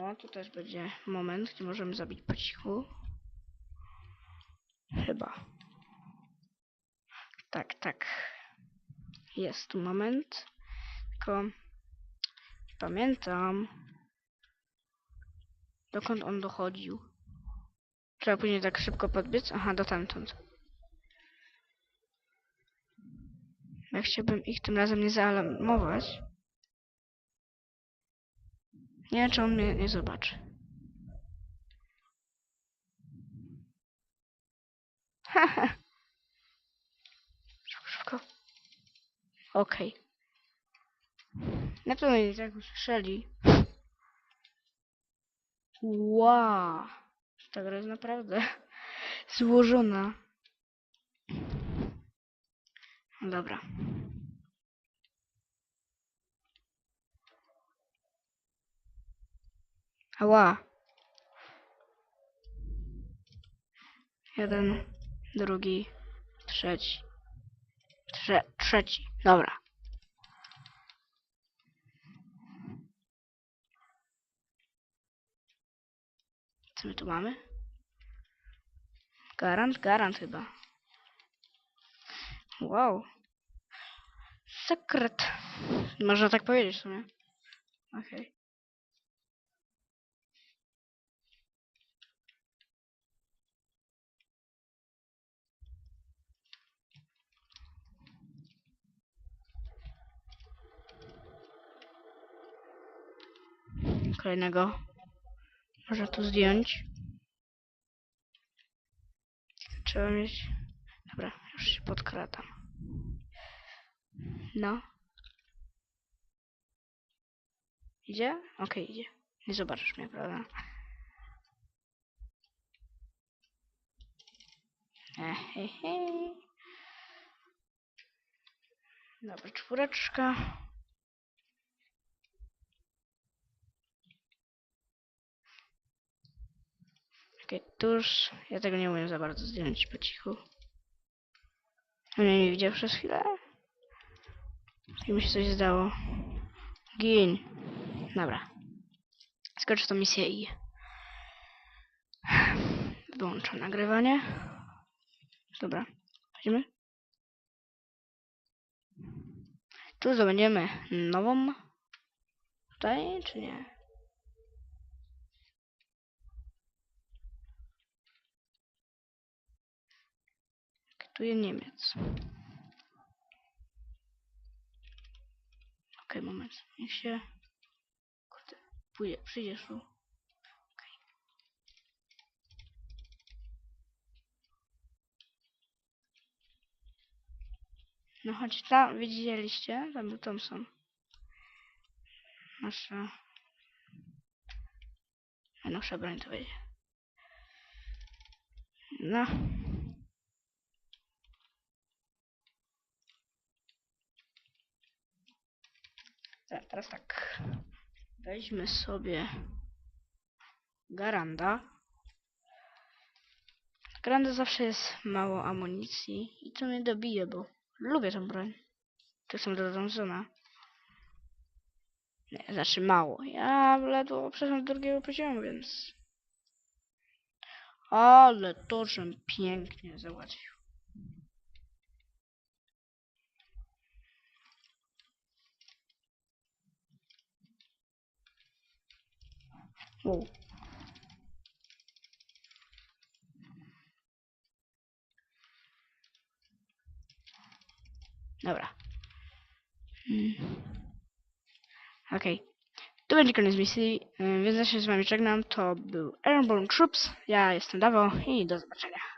O, tu też będzie moment, gdzie możemy zabić po cichu. Chyba. Tak, tak. Jest tu moment. Tylko nie pamiętam dokąd on dochodził. Trzeba później tak szybko podbiec. Aha, do tamtąd. Ja chciałbym ich tym razem nie zaalarmować. Nie wiem, czy on mnie nie zobaczy. Haha. Szybko, szybko. Okej. Na pewno nie tak usłyszeli. Wow. Ta gra jest naprawdę złożona. Dobra. Ała. Jeden, drugi, trzeci. Trze trzeci. Dobra. Co my tu mamy? Garant, garant chyba. Wow. Sekret. Można tak powiedzieć w sumie. Okej. Kolejnego. Można tu zdjąć. Trzeba mieć... Dobra, już się podkradam. No. Idzie? Okej, idzie. Nie zobaczysz mnie, prawda? Ehehe. Dobra, czwóreczka. Okej, tuż. Ja tego nie umiem za bardzo zdjąć po cichu. Mnie nie widział przez chwilę. I mi się coś zdało. Gin. Dobra. Skoczę tą misję i... Wyłączam nagrywanie. Dobra. Chodzimy. Tu zdobędziemy nową. Tutaj, czy nie? Tu jest Niemiec. Okej, moment. Niech się... Kurde, pójdzie, przyjdziesz tu. Okej. No chodź tam, widzieliście? Tam był Thompson. Nasza... Najnowsza broń to będzie. No. Teraz tak. Weźmy sobie Garanda. Garanda zawsze jest mało amunicji i to mnie dobije, bo lubię tą broń. To są do Thompsona. Nie, znaczy mało. Ja ledwo przeszłam do drugiego poziomu, więc... Ale to, żem pięknie załatwił. Wow. Dobra. Mm. Okej. Tu będzie koniec misji, y, więc ja się z wami żegnam. To był Airborne Troops. Ja jestem Dawo i do zobaczenia.